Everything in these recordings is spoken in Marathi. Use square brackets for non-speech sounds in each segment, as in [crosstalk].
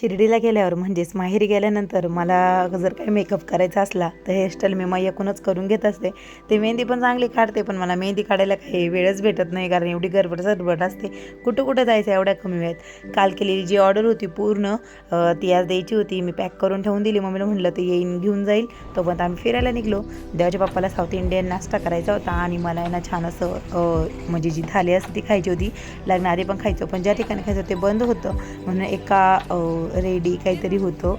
शिर्डीला गेल्यावर म्हणजेच माहेरी गेल्यानंतर मला जर काही मेकअप करायचा असला तर हेअरस्टाईल मी मायाकूनच करून घेत असते. ते मेहंदी पण चांगली काढते पण मला मेहंदी काढायला काही वेळच भेटत नाही कारण एवढी गडबड सरबड असते. कुठं कुठं जायचं एवढ्या कमी वेळात? काल केलेली जी ऑर्डर होती पूर्ण ती आज द्यायची होती. मी पॅक करून ठेवून दिली. मम्मीला म्हटलं ते येईन घेऊन जाईल. तोपर्यंत आम्ही फिरायला निघलो. देवाच्या पप्पाला साऊथ इंडियन नाश्ता करायचा होता आणि मला ना छान असं म्हणजे जी थाली असते ती खायची होती. लग्नाआधी पण खायचं पण ज्या ठिकाणी खायचं ते बंद होतं. म्हणून एका रेडी काहीतरी होतं.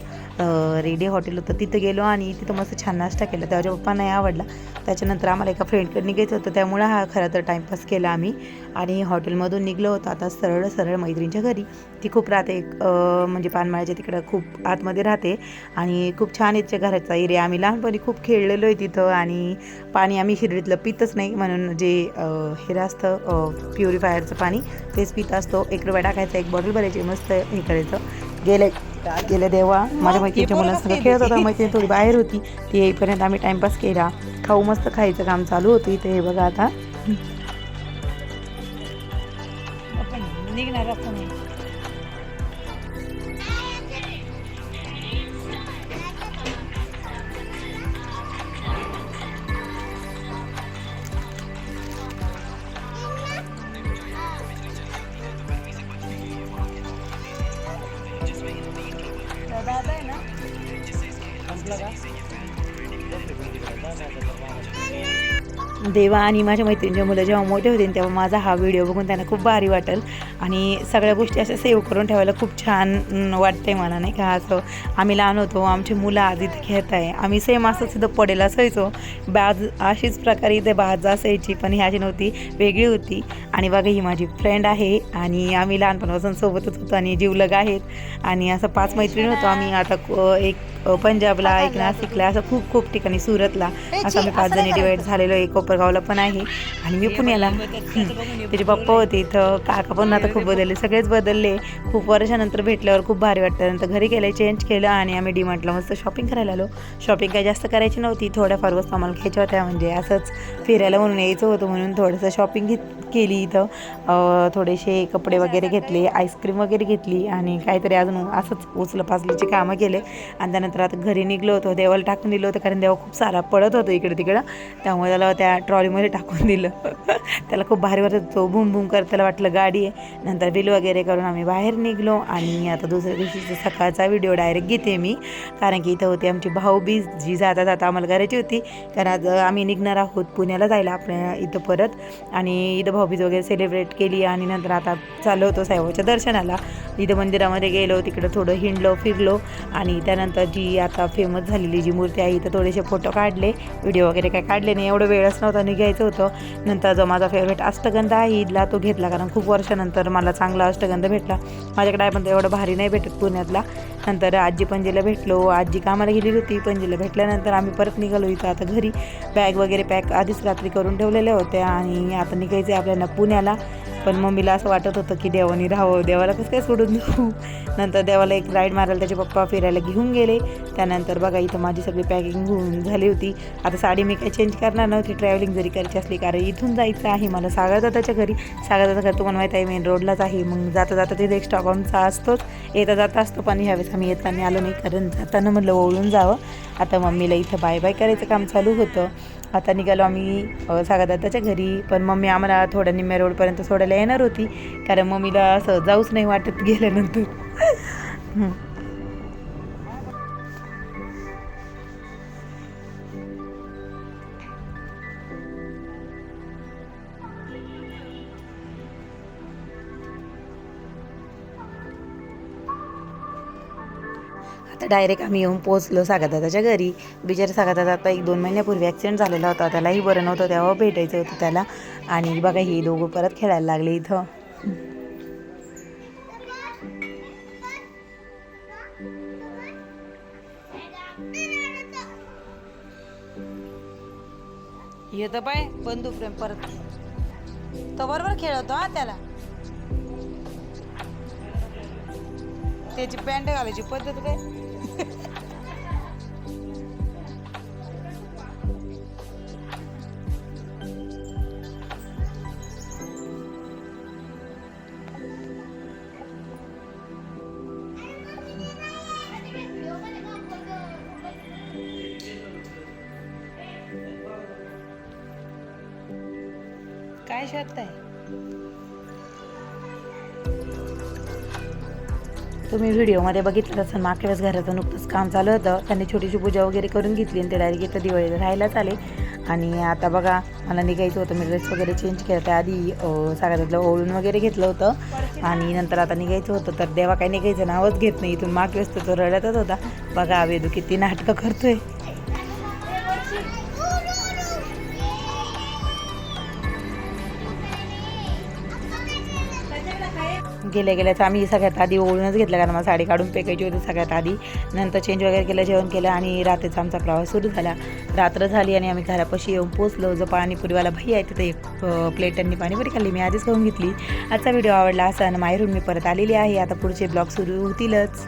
रेडी हॉटेल होतं. तिथं गेलो आणि तिथं मस्त छान नाश्ता केला. त्याच्या पप्पा नाही आवडला त्याच्यानंतर आम्हाला एका फ्रेंडकडे निघायचं होतं. त्यामुळं हा खरं तर टाईमपास केला आम्ही. आणि हॉटेलमधून निघलो होतो. आता सरळ सरळ मैत्रिणीच्या घरी. ती खूप राहते. म्हणजे पानमाळ्याच्या तिकडं खूप आतमध्ये राहते. आणि खूप छान आहे घराचा एरिया आम्ही लहानपणी खूप खेळलेलो आहे तिथं. आणि पाणी आम्ही शिर्डीतलं पितच नाही. म्हणून जे हे असतं प्युरिफायरचं पाणी तेच पित असतो. एक रुपया टाकायचं एक बॉटल भरायची मस्त हे करायचं. गेले गेले देवा. माझ्या मैत्रिणीच्या मुलांसंग खेळत होता मैत्रिणी थोडी बाहेर होती. ती येईपर्यंत आम्ही टाइमपास केला. खाऊ मस्त खायचं काम चालू होतं इथे हे बघा आता. निघणार देवा आणि माझ्या मैत्रिणीच्या मुलं जेव्हा मोठे होते तेव्हा माझा हा व्हिडिओ बघून त्यांना खूप भारी वाटेल. आणि सगळ्या गोष्टी अशा सेव्ह करून ठेवायला खूप छान वाटते मला नाही का? असं आम्ही लहान होतो आमची मुलं आज इथे खेळत आहे आम्ही सेम असं सुद्धा पडेल असायचो. बाज अशीच प्रकारे इथे बाज असायची पण ही अशी नव्हती वेगळी होती. आणि बघा ही माझी फ्रेंड आहे आणि आम्ही लहानपणापासून सोबतच होतो आणि जीवलग आहेत. आणि असं पाच मैत्रिणी होतो आम्ही. आता क- एक पंजाबला एक नाशिकला असं खूप खूप ठिकाणी सुरतला. असं आम्ही पाच जणी डिवाईड झालेलो आहे कोपरगावला पण आहे. आणि मी पुण्याला त्याचे पप्पा होते इथं काका पण आता खूप बदलले सगळेच बदलले. खूप वर्षानंतर भेटल्यावर खूप भारी वाटतं. नंतर घरी गेलं चेंज केलं आणि आम्ही डिमार्टला मस्त शॉपिंग करायला आलो. शॉपिंग काही जास्त करायची नव्हती थोड्याफार वस्तू आम्हाला घ्यायच्या होत्या म्हणजे असंच फिरायला म्हणून यायचं होतं म्हणून थोडंसं शॉपिंग घेत केली इथं. अं, थोडेसे कपडे वगैरे घेतले आईस्क्रीम वगैरे घेतली आणि काहीतरी अजून असंच उचलं पाचलीची कामं केले. आणि त्यानंतर आता घरी निघलो होतो देवाला टाकून दिलं होतं कारण देवा खूप सारा पडत होतो इकडे तिकडं. त्यामुळे त्याला त्या ट्रॉलीमध्ये टाकून दिलं. [laughs] त्याला खूप भारी वाटत तो भूम भूम करत त्याला वाटलं गाडी आहे. नंतर बिल वगैरे करून आम्ही बाहेर निघलो आणि आता दुसऱ्या दिवशीचा सकाळचा व्हिडिओ डायरेक्ट घेते मी कारण की इथं होती आमची भाऊबीज जी जाता जाता आम्हाला करायची होती. कारण आज आम्ही निघणार आहोत पुण्याला जायला आपल्या इथं परत. आणि इथं भाऊबीज वगैरे सेलिब्रेट केली आणि नंतर आता चालू होतो साहेबाच्या दर्शनाला. इथं मंदिरामध्ये गेलो तिकडं थोडं हिंडलो फिरलो आणि त्यानंतर जी आता फेमस झालेली जी मूर्ती आहे इथं थोडेसे फोटो काढले. व्हिडिओ वगैरे काय काढले नाही एवढं वेळच नव्हता निघायचं होतं. नंतर जो माझा फेवरेट अष्टगंध आहे ईदला तो घेतला कारण खूप वर्षानंतर मला चांगला अष्टगंध भेटला. माझ्याकडे आहे पण एवढं भारी नाही भेटत पुण्यातला. नंतर आजी पणजीला भेटलो आजी कामाला गेलेली होती पणजीला भेटल्यानंतर आम्ही परत निघालो इथं. आता घरी बॅग वगैरे पॅक आधीच रात्री करून ठेवलेल्या होत्या आणि आता निघायचं आहे आपल्याला पुण्याला. पण मम्मीला असं वाटत होतं की देवानी राहावं देवाला कसं काय सोडून देऊ? नंतर देवाला एक राईड मारायला त्याचे पप्पा फिरायला घेऊन गेले. त्यानंतर बघा इथं माझी सगळी पॅकिंग होऊन झाली होती. आता साडी मी काय चेंज करणार नव्हती ट्रॅव्हलिंग जरी करायची असली कारण इथून जायचं आहे मला. सागरदादाच्या घरी. सागरदादा घर तुम्हाला माहीत आहे मेन रोडलाच आहे. मग जाता जाता तिथे एक स्टॉप आमचा असतोच. येता जाता असतो पण ह्यावेळेस आम्ही येताना आलो नाही कारण जाताना म्हटलं ओळून जावं. आता मम्मीला इथं बाय बाय करायचं काम चालू होतं. आता निघालो आम्ही सागर सागरदादाच्या घरी. पण मम्मी आम्हाला थोड्या निम्म्या रोडपर्यंत सोडायला येणार होती. कारण मम्मीला असं जाऊच नाही वाटत गेल्यानंतर. तर डायरेक्ट आम्ही येऊन पोहोचलो सागरदादाच्या घरी. बिचारा सागरदादा आता एक दोन महिन्यापूर्वी ॲक्सिडेंट झालेला होता. त्यालाही बरं नव्हतं. तेव्हा भेटायचं होतं त्याला. आणि बघा ही दोघं परत खेळायला लागले इथं. येतं पाय बंधू प्रेम परत. तो बरोबर खेळवतो हा त्याला. त्याची पॅन्ट घालायची पद्धत काय? काय शोधताय तुम्ही व्हिडिओमध्ये बघितलं असेल मागच्या वेळेस घराचं नुकतंच काम चालू होतं. त्यांनी छोटीशी पूजा वगैरे करून घेतली आणि ते डायरेक्ट इथं दिवाळीला राहायलाच आले. आणि आता बघा मला निघायचं होतं मी ड्रेस वगैरे चेंज केला. त्याआधी आधी सगळ्यातलं ओळून वगैरे घेतलं होतं. आणि नंतर आता निघायचं होतं तर देवा काही निघायचं नावच घेत नाही. इथून मागच्या वेळेस तर तो रडतच होता. बघा वेदू किती नाटकं करतोय. गेल्या गेल्याचं आम्ही सगळ्यात आधी ओळूनच घेतलं कारण मला साडी काढून पेकायची होती सगळ्यात आधी. नंतर चेंज वगैरे केलं जेवण केलं आणि रात्रीचा आमचा प्रवास सुरू झाला. रात्र झाली आणि आम्ही घरापाशी येऊन पोचलो जो पाणीपुरीवाला भाई आहे तिथे एक प्लेटांनी पाणीपुरी खाल्ली मी आधीच खाऊन घेतली. आजचा व्हिडिओ आवडला असा आणि माहेरून मी परत आलेली आहे. आता पुढचे ब्लॉग सुरू होतीलच.